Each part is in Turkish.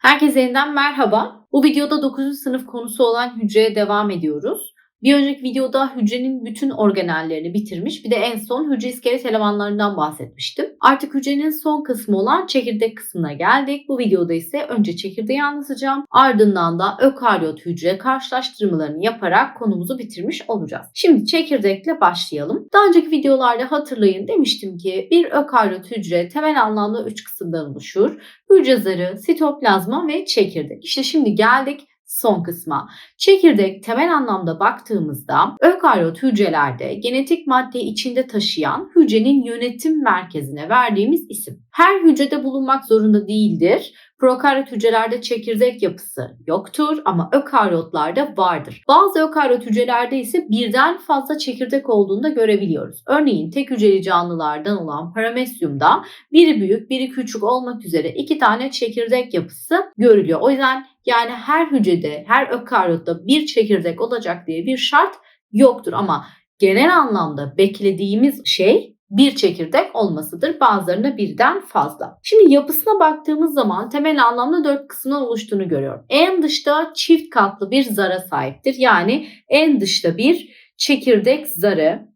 Herkese yeniden merhaba. Bu videoda 9. sınıf konusu olan hücreye devam ediyoruz. Bir önceki videoda hücrenin bütün organellerini bitirmiş bir de en son hücre iskelet elemanlarından bahsetmiştim. Artık hücrenin son kısmı olan çekirdek kısmına geldik. Bu videoda ise önce çekirdeği anlatacağım. Ardından da ökaryot hücre karşılaştırmalarını yaparak konumuzu bitirmiş olacağız. Şimdi çekirdekle başlayalım. Daha önceki videolarda hatırlayın demiştim ki bir ökaryot hücre temel anlamda 3 kısımdan oluşur. Hücre zarı, sitoplazma ve çekirdek. İşte şimdi geldik son kısma. Çekirdek temel anlamda baktığımızda ökaryot hücrelerde genetik maddeyi içinde taşıyan hücrenin yönetim merkezine verdiğimiz isim. Her hücrede bulunmak zorunda değildir. Prokaryot hücrelerde çekirdek yapısı yoktur ama ökaryotlarda vardır. Bazı ökaryot hücrelerde ise birden fazla çekirdek olduğunu da görebiliyoruz. Örneğin tek hücreli canlılardan olan paramesyumda biri büyük biri küçük olmak üzere iki tane çekirdek yapısı görülüyor. O yüzden yani her hücrede her ökaryotta bir çekirdek olacak diye bir şart yoktur ama genel anlamda beklediğimiz şey bir çekirdek olmasıdır. Bazılarında birden fazla. Şimdi yapısına baktığımız zaman temel anlamda dört kısımdan oluştuğunu görüyorum. En dışta çift katlı bir zara sahiptir. Yani en dışta bir çekirdek zarı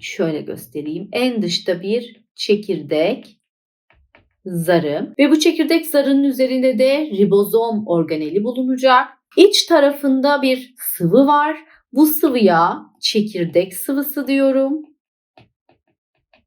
şöyle göstereyim. En dışta bir çekirdek zarı ve bu çekirdek zarının üzerinde de ribozom organeli bulunacak. İç tarafında bir sıvı var. Bu sıvıya çekirdek sıvısı diyorum.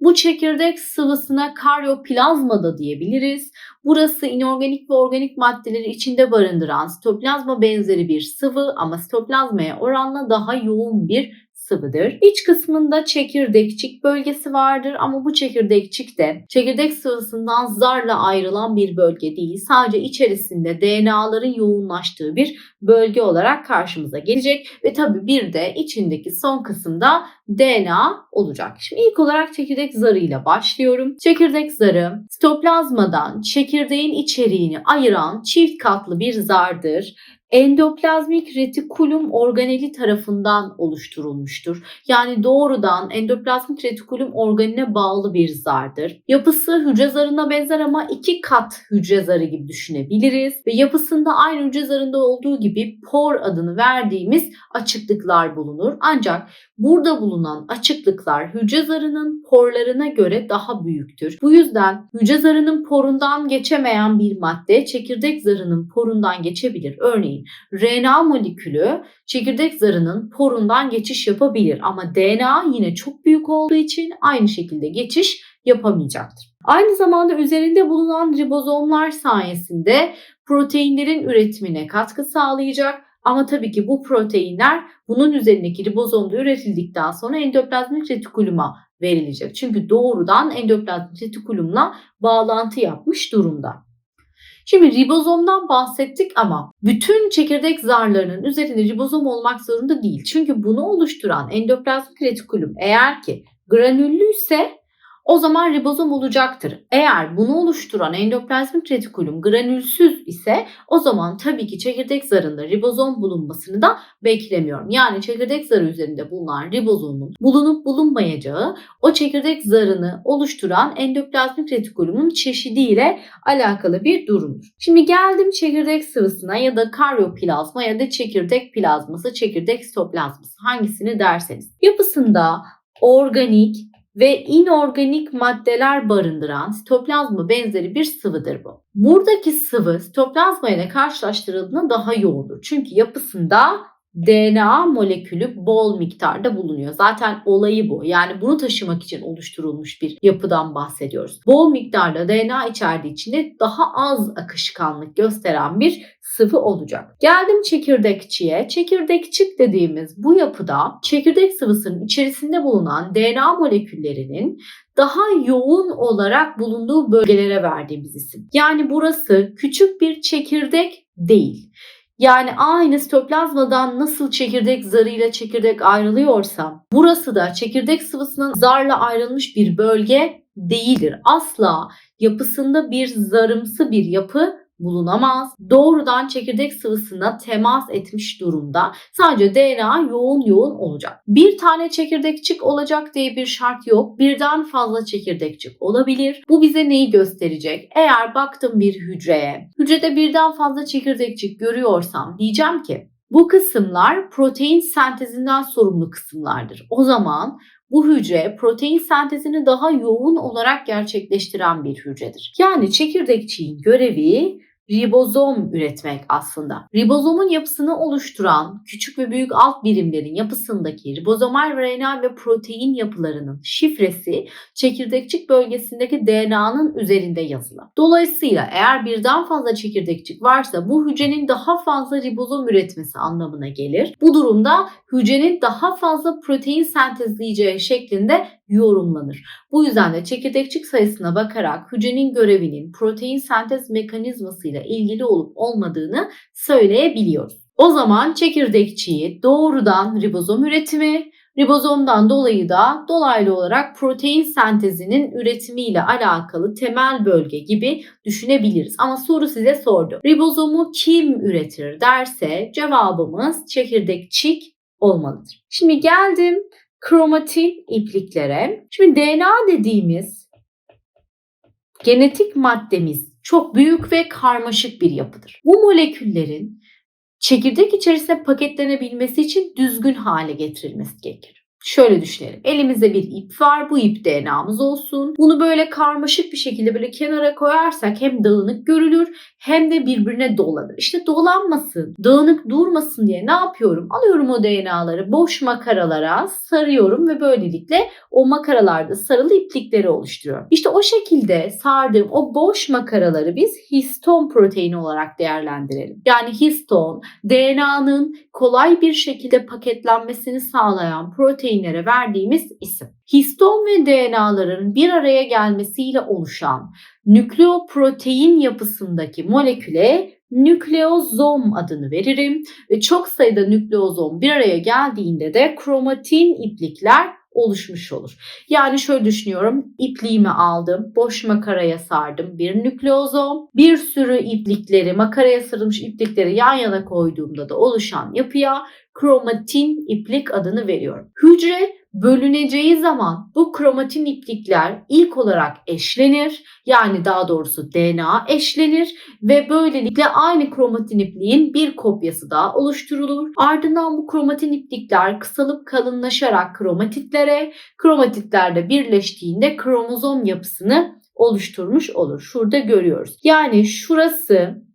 Bu çekirdek sıvısına karyoplazma da diyebiliriz. Burası inorganik ve organik maddeleri içinde barındıran sitoplazma benzeri bir sıvı ama sitoplazmaya oranla daha yoğun bir sıvıdır. İç kısmında çekirdekçik bölgesi vardır ama bu çekirdekçik de çekirdek sıvısından zarla ayrılan bir bölge değil. Sadece içerisinde DNA'ların yoğunlaştığı bir bölge olarak karşımıza gelecek ve tabii bir de içindeki son kısımda DNA olacak. Şimdi ilk olarak çekirdek zarıyla başlıyorum. Çekirdek zarı sitoplazmadan çekirdeğin içeriğini ayıran çift katlı bir zardır endoplazmik retikulum organeli tarafından oluşturulmuştur. Yani doğrudan endoplazmik retikulum organine bağlı bir zardır. Yapısı hücre zarına benzer ama iki kat hücre zarı gibi düşünebiliriz ve yapısında aynı hücre zarında olduğu gibi por adını verdiğimiz açıklıklar bulunur. Ancak burada bulunan açıklıklar hücre zarının porlarına göre daha büyüktür. Bu yüzden hücre zarının porundan geçemeyen bir madde çekirdek zarının porundan geçebilir. Örneğin RNA molekülü çekirdek zarının porundan geçiş yapabilir ama DNA yine çok büyük olduğu için aynı şekilde geçiş yapamayacaktır. Aynı zamanda üzerinde bulunan ribozomlar sayesinde proteinlerin üretimine katkı sağlayacak ama tabii ki bu proteinler bunun üzerindeki ribozomda üretildikten sonra endoplazmik retikuluma verilecek. Çünkü doğrudan endoplazmik retikulumla bağlantı yapmış durumda. Şimdi ribozomdan bahsettik ama bütün çekirdek zarlarının üzerinde ribozom olmak zorunda değil. Çünkü bunu oluşturan endoplazmik retikulum eğer ki granüllüyse o zaman ribozom olacaktır. Eğer bunu oluşturan endoplazmik retikulum granülsüz ise o zaman tabii ki çekirdek zarında ribozom bulunmasını da beklemiyorum. Yani çekirdek zarı üzerinde bulunan ribozomun bulunup bulunmayacağı o çekirdek zarını oluşturan endoplazmik retikulumun çeşidiyle alakalı bir durumdur. Şimdi geldim çekirdek sıvısına ya da karyoplazma ya da çekirdek plazması, çekirdek sitoplazması hangisini derseniz. Yapısında organik, ve inorganik maddeler barındıran sitoplazma benzeri bir sıvıdır bu. Buradaki sıvı sitoplazma ile karşılaştırıldığında daha yoğundur. Çünkü yapısında DNA molekülü bol miktarda bulunuyor. Zaten olayı bu. Yani bunu taşımak için oluşturulmuş bir yapıdan bahsediyoruz. Bol miktarda DNA içerdiği için de daha az akışkanlık gösteren bir sıvı olacak. Geldim çekirdekçiye. Çekirdekçik dediğimiz bu yapıda çekirdek sıvısının içerisinde bulunan DNA moleküllerinin daha yoğun olarak bulunduğu bölgelere verdiğimiz isim. Yani burası küçük bir çekirdek değil. Yani aynı sitoplazmadan nasıl çekirdek zarıyla çekirdek ayrılıyorsa burası da çekirdek sıvısının zarla ayrılmış bir bölge değildir. Asla yapısında bir zarımsı bir yapı bulunamaz. Doğrudan çekirdek sıvısına temas etmiş durumda. Sadece DNA yoğun yoğun olacak. Bir tane çekirdekçik olacak diye bir şart yok. Birden fazla çekirdekçik olabilir. Bu bize neyi gösterecek? Eğer baktım bir hücreye, hücrede birden fazla çekirdekçik görüyorsam diyeceğim ki bu kısımlar protein sentezinden sorumlu kısımlardır. O zaman bu hücre protein sentezini daha yoğun olarak gerçekleştiren bir hücredir. Yani çekirdekçiğin görevi ribozom üretmek aslında. Ribozomun yapısını oluşturan küçük ve büyük alt birimlerin yapısındaki ribozomal RNA ve protein yapılarının şifresi çekirdekçik bölgesindeki DNA'nın üzerinde yazılı. Dolayısıyla eğer birden fazla çekirdekçik varsa bu hücrenin daha fazla ribozom üretmesi anlamına gelir. Bu durumda hücrenin daha fazla protein sentezleyeceği şeklinde yorumlanır. Bu yüzden de çekirdekçik sayısına bakarak hücrenin görevinin protein sentez mekanizmasıyla ilgili olup olmadığını söyleyebiliyoruz. O zaman çekirdekçiyi doğrudan ribozom üretimi, ribozomdan dolayı da dolaylı olarak protein sentezinin üretimiyle alakalı temel bölge gibi düşünebiliriz. Ama soru size sordu. Ribozomu kim üretir derse cevabımız çekirdekçik olmalıdır. Şimdi geldim kromatin ipliklere. Şimdi DNA dediğimiz genetik maddemiz çok büyük ve karmaşık bir yapıdır. Bu moleküllerin çekirdek içerisinde paketlenebilmesi için düzgün hale getirilmesi gerekir. Şöyle düşünelim. Elimizde bir ip var. Bu ip DNA'mız olsun. Bunu böyle karmaşık bir şekilde böyle kenara koyarsak hem dağınık görülür hem de birbirine dolanır. İşte dolanmasın, dağınık durmasın diye ne yapıyorum? Alıyorum o DNA'ları boş makaralara sarıyorum ve böylelikle o makaralarda sarılı iplikleri oluşturuyorum. İşte o şekilde sardığım o boş makaraları biz histon proteini olarak değerlendirelim. Yani histon DNA'nın kolay bir şekilde paketlenmesini sağlayan proteinlere verdiğimiz isim. Histon ve DNA'ların bir araya gelmesiyle oluşan nükleoprotein yapısındaki moleküle nükleozom adını veririm ve çok sayıda nükleozom bir araya geldiğinde de kromatin iplikler oluşmuş olur. Yani şöyle düşünüyorum. ipliğimi aldım, boş makaraya sardım bir nükleozom. Bir sürü iplikleri, makaraya sarılmış iplikleri yan yana koyduğumda da oluşan yapıya kromatin iplik adını veriyorum. Hücre bölüneceği zaman bu kromatin iplikler ilk olarak eşlenir. Yani daha doğrusu DNA eşlenir ve böylelikle aynı kromatin ipliğin bir kopyası daha oluşturulur. Ardından bu kromatin iplikler kısalıp kalınlaşarak kromatitlere, kromatitler de birleştiğinde kromozom yapısını oluşturmuş olur. Şurada görüyoruz. Yani şurası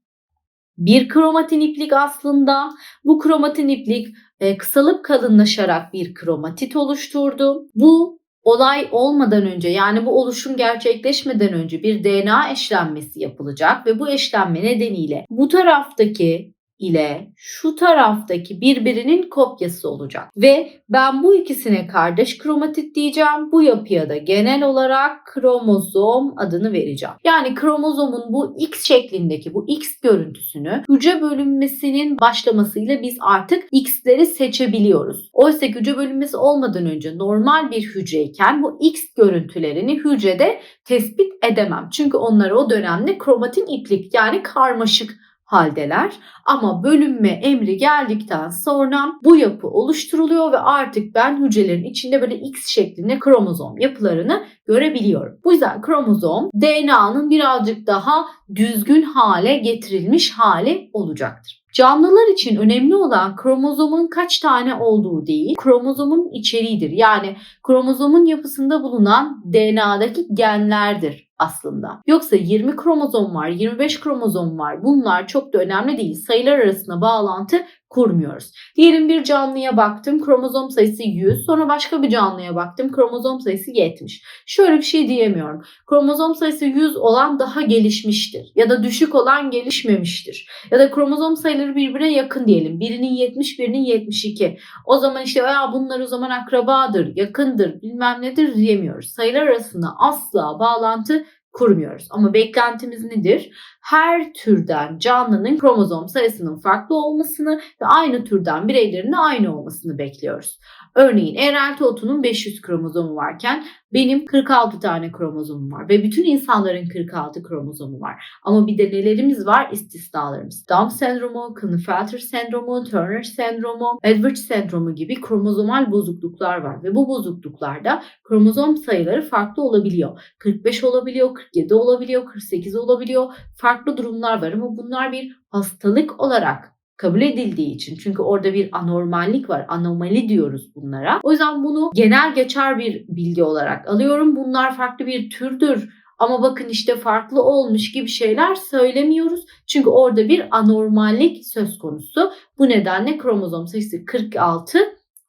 bir kromatin iplik aslında. Bu kromatin iplik e, kısalıp kalınlaşarak bir kromatit oluşturdu. Bu olay olmadan önce yani bu oluşum gerçekleşmeden önce bir DNA eşlenmesi yapılacak ve bu eşlenme nedeniyle bu taraftaki ile şu taraftaki birbirinin kopyası olacak. Ve ben bu ikisine kardeş kromatit diyeceğim. Bu yapıya da genel olarak kromozom adını vereceğim. Yani kromozomun bu X şeklindeki bu X görüntüsünü hücre bölünmesinin başlamasıyla biz artık X'leri seçebiliyoruz. Oysa hücre bölünmesi olmadan önce normal bir hücreyken bu X görüntülerini hücrede tespit edemem. Çünkü onları o dönemde kromatin iplik yani karmaşık haldeler ama bölünme emri geldikten sonra bu yapı oluşturuluyor ve artık ben hücrelerin içinde böyle X şeklinde kromozom yapılarını görebiliyorum. Bu yüzden kromozom DNA'nın birazcık daha düzgün hale getirilmiş hali olacaktır. Canlılar için önemli olan kromozomun kaç tane olduğu değil, kromozomun içeriğidir. Yani kromozomun yapısında bulunan DNA'daki genlerdir aslında. Yoksa 20 kromozom var, 25 kromozom var. Bunlar çok da önemli değil. Sayılar arasında bağlantı kurmuyoruz. Diyelim bir canlıya baktım kromozom sayısı 100 sonra başka bir canlıya baktım kromozom sayısı 70. Şöyle bir şey diyemiyorum. Kromozom sayısı 100 olan daha gelişmiştir ya da düşük olan gelişmemiştir. Ya da kromozom sayıları birbirine yakın diyelim. Birinin 70 birinin 72. O zaman işte ya bunlar o zaman akrabadır, yakındır bilmem nedir diyemiyoruz. Sayılar arasında asla bağlantı kurmuyoruz. Ama beklentimiz nedir? Her türden canlının kromozom sayısının farklı olmasını ve aynı türden bireylerin de aynı olmasını bekliyoruz. Örneğin eğer elti otunun 500 kromozomu varken Benim 46 tane kromozomum var ve bütün insanların 46 kromozomu var. Ama bir de nelerimiz var? İstisnalarımız. Down sendromu, Klinefelter sendromu, Turner sendromu, Edwards sendromu gibi kromozomal bozukluklar var ve bu bozukluklarda kromozom sayıları farklı olabiliyor. 45 olabiliyor, 47 olabiliyor, 48 olabiliyor. Farklı durumlar var ama bunlar bir hastalık olarak kabul edildiği için çünkü orada bir anormallik var. Anomali diyoruz bunlara. O yüzden bunu genel geçer bir bilgi olarak alıyorum. Bunlar farklı bir türdür ama bakın işte farklı olmuş gibi şeyler söylemiyoruz. Çünkü orada bir anormallik söz konusu. Bu nedenle kromozom sayısı 46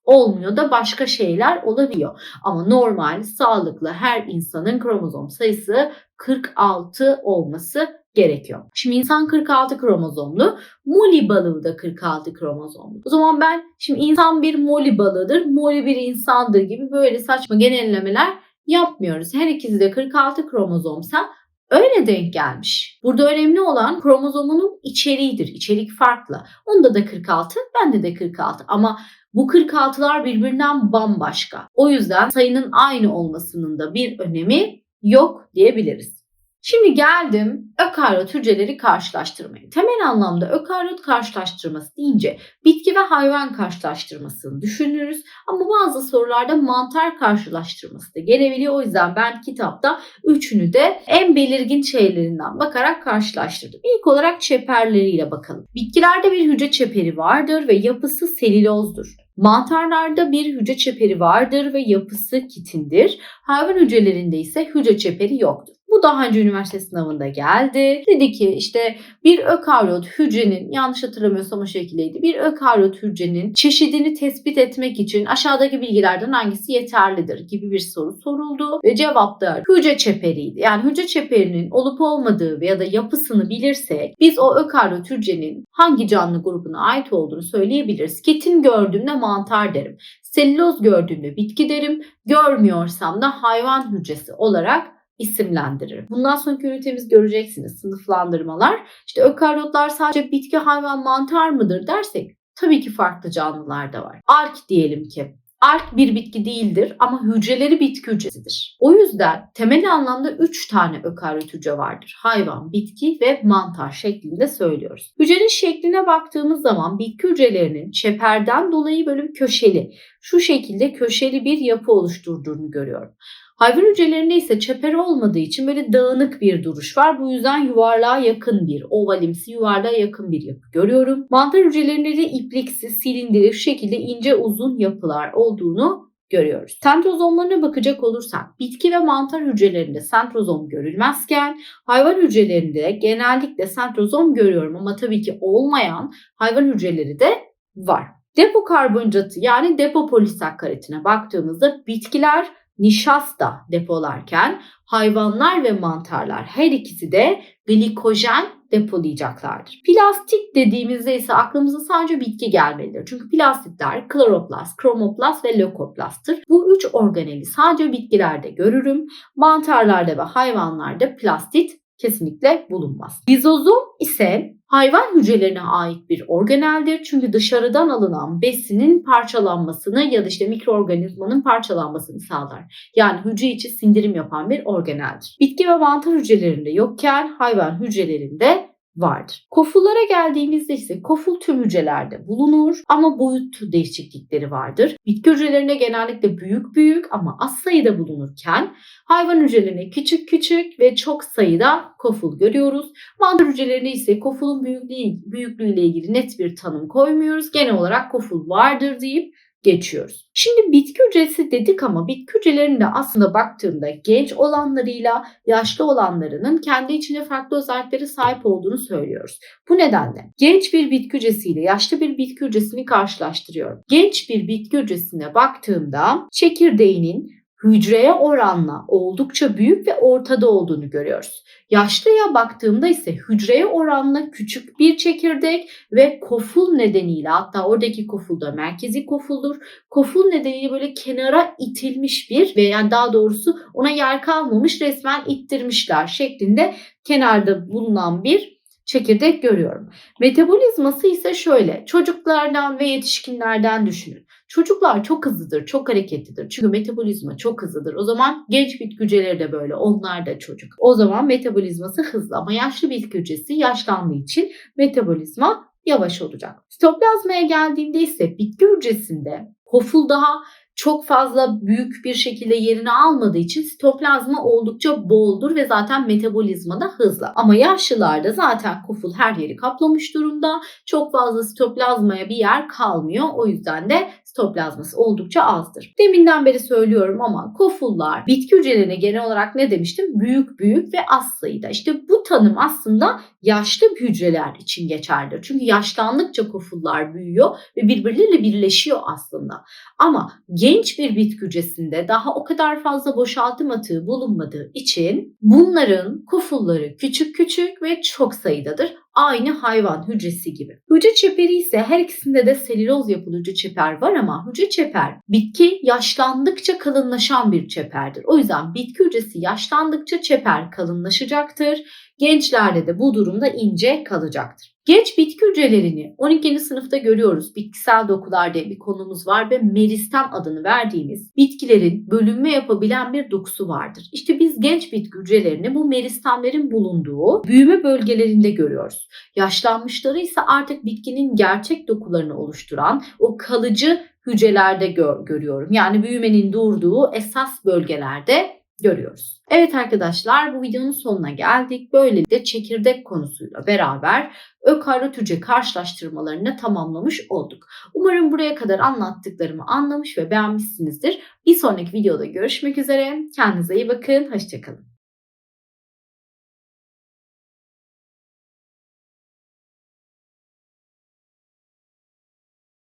olmuyor da başka şeyler olabiliyor. Ama normal, sağlıklı her insanın kromozom sayısı 46 olması gerekiyor. Şimdi insan 46 kromozomlu, moli balığı da 46 kromozomlu. O zaman ben şimdi insan bir moli balığıdır, moli bir insandır gibi böyle saçma genellemeler yapmıyoruz. Her ikisi de 46 kromozomsa öyle denk gelmiş. Burada önemli olan kromozomunun içeriğidir. İçerik farklı. Onda da 46, bende de 46 ama bu 46'lar birbirinden bambaşka. O yüzden sayının aynı olmasının da bir önemi yok diyebiliriz. Şimdi geldim ökaryot hücreleri karşılaştırmaya. Temel anlamda ökaryot karşılaştırması deyince bitki ve hayvan karşılaştırmasını düşünürüz. Ama bazı sorularda mantar karşılaştırması da gelebiliyor. O yüzden ben kitapta üçünü de en belirgin şeylerinden bakarak karşılaştırdım. İlk olarak çeperleriyle bakalım. Bitkilerde bir hücre çeperi vardır ve yapısı selülozdur. Mantarlarda bir hücre çeperi vardır ve yapısı kitindir. Hayvan hücrelerinde ise hücre çeperi yoktur. Bu daha önce üniversite sınavında geldi. Dedi ki işte bir ökaryot hücrenin yanlış hatırlamıyorsam o şekildeydi. Bir ökaryot hücrenin çeşidini tespit etmek için aşağıdaki bilgilerden hangisi yeterlidir gibi bir soru soruldu ve cevap da hücre çeperiydi. Yani hücre çeperinin olup olmadığı ya da yapısını bilirsek biz o ökaryot hücrenin hangi canlı grubuna ait olduğunu söyleyebiliriz. Ketin gördüğümde mantar derim. Selüloz gördüğümde bitki derim. Görmüyorsam da hayvan hücresi olarak isimlendirir. Bundan sonraki ünitemiz göreceksiniz sınıflandırmalar. İşte ökaryotlar sadece bitki, hayvan, mantar mıdır dersek tabii ki farklı canlılar da var. Ark diyelim ki Ark bir bitki değildir ama hücreleri bitki hücresidir. O yüzden temel anlamda 3 tane ökaryot hücre vardır. Hayvan, bitki ve mantar şeklinde söylüyoruz. Hücrenin şekline baktığımız zaman bitki hücrelerinin çeperden dolayı böyle köşeli, şu şekilde köşeli bir yapı oluşturduğunu görüyorum. Hayvan hücrelerinde ise çeper olmadığı için böyle dağınık bir duruş var. Bu yüzden yuvarlığa yakın bir, ovalimsi yuvarlığa yakın bir yapı görüyorum. Mantar hücrelerinde de ipliksi, silindirli şu şekilde ince uzun yapılar olduğunu görüyoruz. Sentrozomlarına bakacak olursak bitki ve mantar hücrelerinde sentrozom görülmezken hayvan hücrelerinde genellikle sentrozom görüyorum ama tabii ki olmayan hayvan hücreleri de var. Depo karbonhidratı yani depo polisakkaritine baktığımızda bitkiler nişasta depolarken hayvanlar ve mantarlar her ikisi de glikojen depolayacaklardır. Plastik dediğimizde ise aklımıza sadece bitki gelmelidir. Çünkü plastikler kloroplast, kromoplast ve lökoplastır. Bu üç organeli sadece bitkilerde görürüm. Mantarlarda ve hayvanlarda plastit kesinlikle bulunmaz. Lizozom ise hayvan hücrelerine ait bir organeldir. Çünkü dışarıdan alınan besinin parçalanmasını ya da işte mikroorganizmanın parçalanmasını sağlar. Yani hücre içi sindirim yapan bir organeldir. Bitki ve mantar hücrelerinde yokken hayvan hücrelerinde vardır. Kofullara geldiğimizde ise koful tüm hücrelerde bulunur ama boyut değişiklikleri vardır. Bitki hücrelerinde genellikle büyük büyük ama az sayıda bulunurken hayvan hücrelerinde küçük küçük ve çok sayıda koful görüyoruz. Mantar hücrelerinde ise kofulun büyüklüğü, büyüklüğüyle ilgili net bir tanım koymuyoruz. Genel olarak koful vardır deyip geçiyoruz. Şimdi bitki hücresi dedik ama bitki hücrelerinde aslında baktığında genç olanlarıyla yaşlı olanlarının kendi içinde farklı özelliklere sahip olduğunu söylüyoruz. Bu nedenle genç bir bitki hücresiyle yaşlı bir bitki hücresini karşılaştırıyorum. Genç bir bitki hücresine baktığımda çekirdeğinin hücreye oranla oldukça büyük ve ortada olduğunu görüyoruz. Yaşlıya baktığımda ise hücreye oranla küçük bir çekirdek ve koful nedeniyle hatta oradaki koful da merkezi kofuldur. Koful nedeniyle böyle kenara itilmiş bir ve yani daha doğrusu ona yer kalmamış resmen ittirmişler şeklinde kenarda bulunan bir çekirdek görüyorum. Metabolizması ise şöyle çocuklardan ve yetişkinlerden düşünün. Çocuklar çok hızlıdır, çok hareketlidir. Çünkü metabolizma çok hızlıdır. O zaman genç bitki hücreleri de böyle. Onlar da çocuk. O zaman metabolizması hızlı ama yaşlı bitki hücresi yaşlandığı için metabolizma yavaş olacak. Sitoplazmaya geldiğinde ise bitki hücresinde koful daha çok fazla büyük bir şekilde yerini almadığı için sitoplazma oldukça boldur ve zaten metabolizma da hızlı. Ama yaşlılarda zaten koful her yeri kaplamış durumda. Çok fazla sitoplazmaya bir yer kalmıyor. O yüzden de sitoplazması oldukça azdır. Deminden beri söylüyorum ama kofullar bitki hücrelerine genel olarak ne demiştim? Büyük büyük ve az sayıda. İşte bu tanım aslında yaşlı hücreler için geçerlidir. Çünkü yaşlandıkça kofullar büyüyor ve birbirleriyle birleşiyor aslında. Ama genç bir bitki hücresinde daha o kadar fazla boşaltım atığı bulunmadığı için bunların kofulları küçük küçük ve çok sayıdadır. Aynı hayvan hücresi gibi. Hücre çeperi ise her ikisinde de selüloz yapılı hücre çeper var ama hücre çeper bitki yaşlandıkça kalınlaşan bir çeperdir. O yüzden bitki hücresi yaşlandıkça çeper kalınlaşacaktır. Gençlerde de bu durumda ince kalacaktır. Genç bitki hücrelerini 12. sınıfta görüyoruz. Bitkisel dokular diye bir konumuz var ve meristem adını verdiğimiz bitkilerin bölünme yapabilen bir dokusu vardır. İşte biz genç bitki hücrelerini bu meristemlerin bulunduğu büyüme bölgelerinde görüyoruz. Yaşlanmışları ise artık bitkinin gerçek dokularını oluşturan o kalıcı hücrelerde gör- görüyorum. Yani büyümenin durduğu esas bölgelerde görüyoruz. Evet arkadaşlar bu videonun sonuna geldik. Böylelikle çekirdek konusuyla beraber ökaryot hücre karşılaştırmalarını tamamlamış olduk. Umarım buraya kadar anlattıklarımı anlamış ve beğenmişsinizdir. Bir sonraki videoda görüşmek üzere. Kendinize iyi bakın. Hoşçakalın.